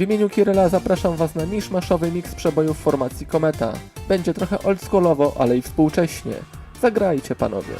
W imieniu Kiryla zapraszam Was na miszmaszowy miks przebojów formacji Kometa. Będzie trochę oldschoolowo, ale i współcześnie. Zagrajcie panowie.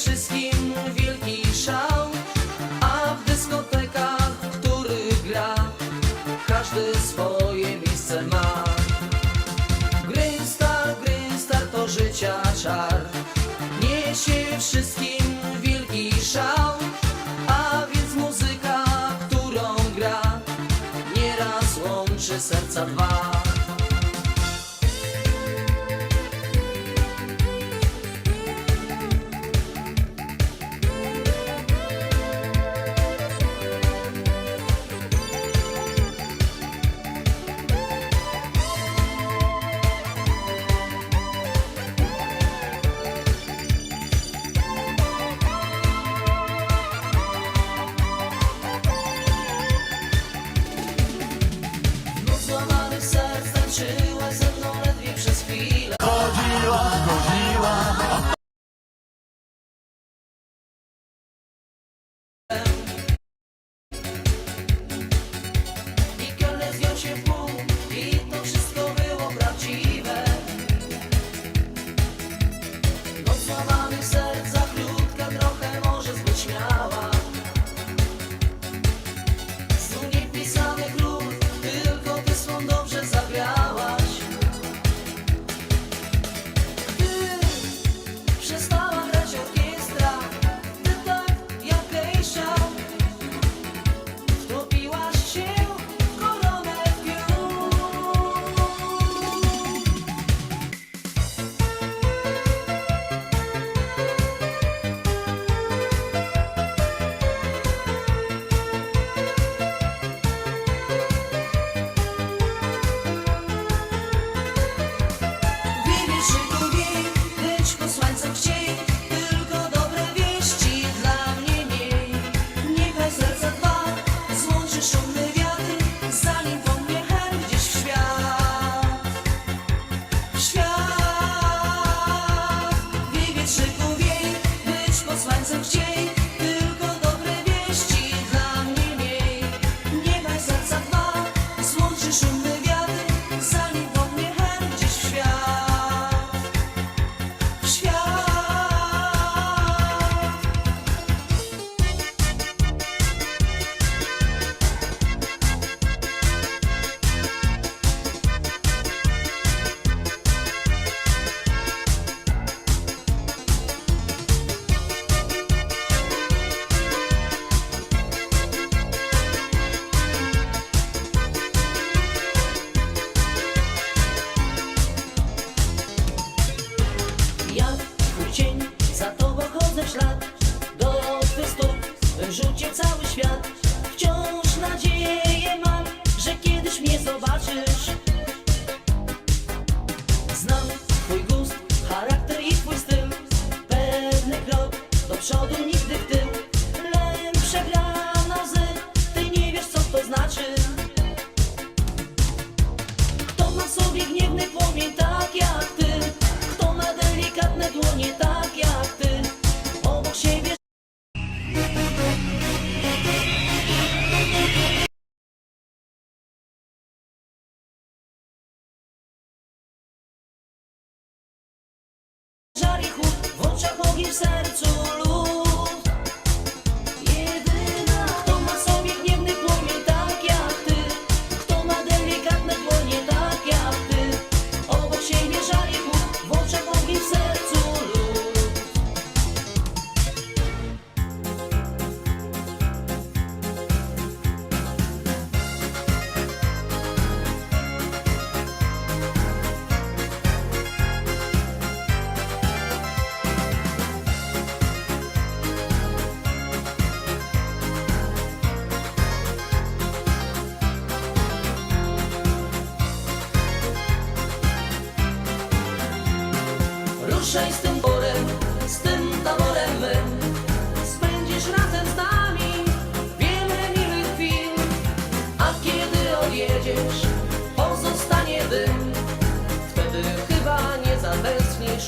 wszystkim wielki szał, a w dyskotekach, który gra, każdy swoje miejsce ma. Grystar, grystar to życia czar, niesie wszystkim wielki szał, a więc muzyka, którą gra, nieraz łączy serca dwa.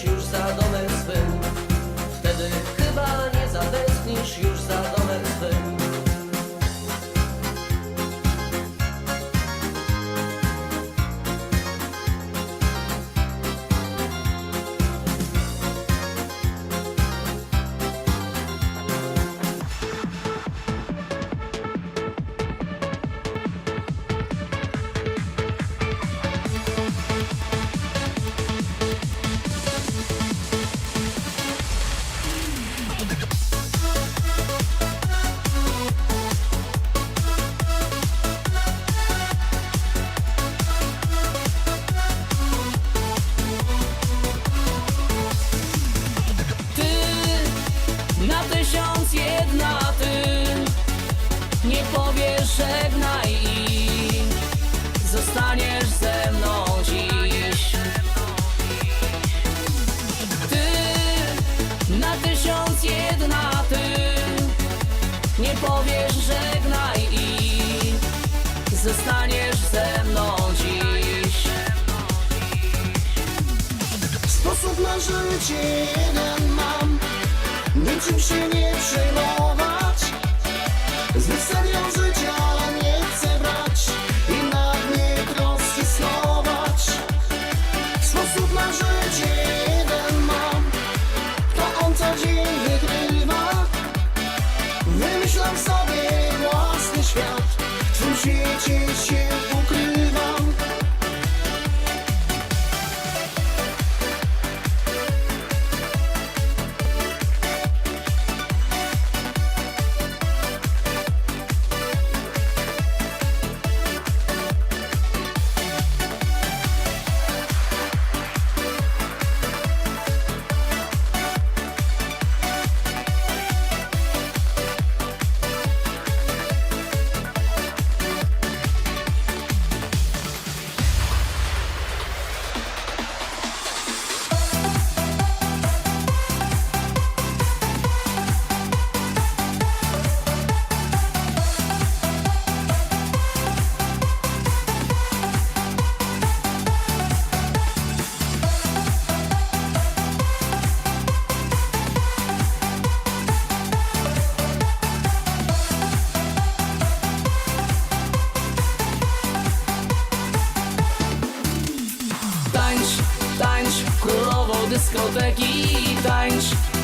Już za życie jeden mam. Niczym się nie przejmować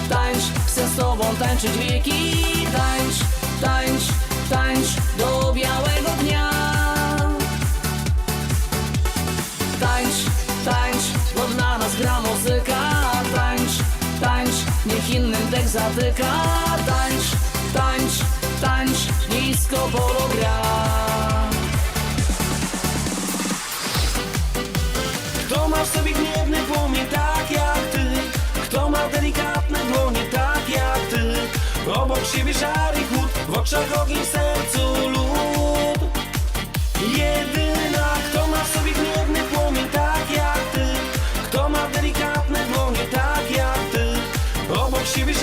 Tańcz, chcę z tobą tańczyć wieki. Tańcz, tańcz, tańcz do białego dnia. Tańcz, tańcz, bo dla nas gra muzyka. Tańcz, tańcz, niech innym tekst zatyka. Tańcz, tańcz, tańcz, disco polo gra siebie i chłód W oczach ogień, w sercu lód. Jedyna Kto ma w sobie gniewny płomień tak jak ty. Kto ma delikatne dłonie tak jak ty. Obok siebie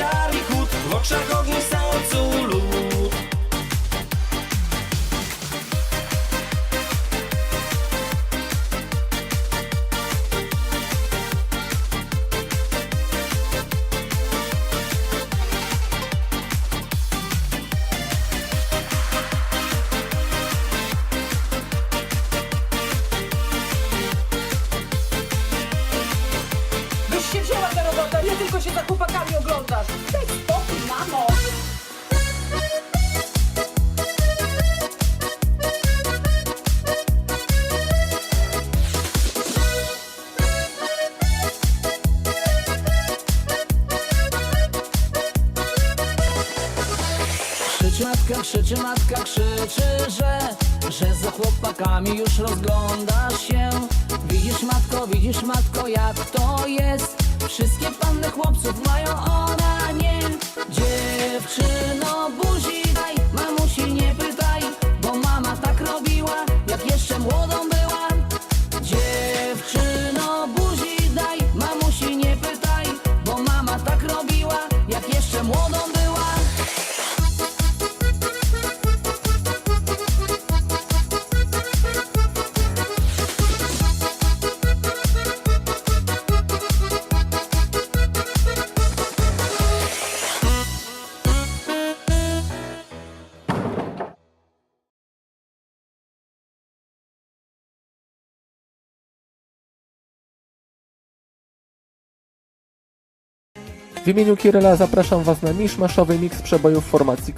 Krzyczy matka, krzyczy matka, krzyczy, że Że za chłopakami już rozglądasz się. Widzisz matko, widzisz matko, jak to jest. Wszystkie panny chłopców mają, ona nie? Dziewczyno, buzi W imieniu Kiryla zapraszam Was na miszmaszowy miks przebojów formacji.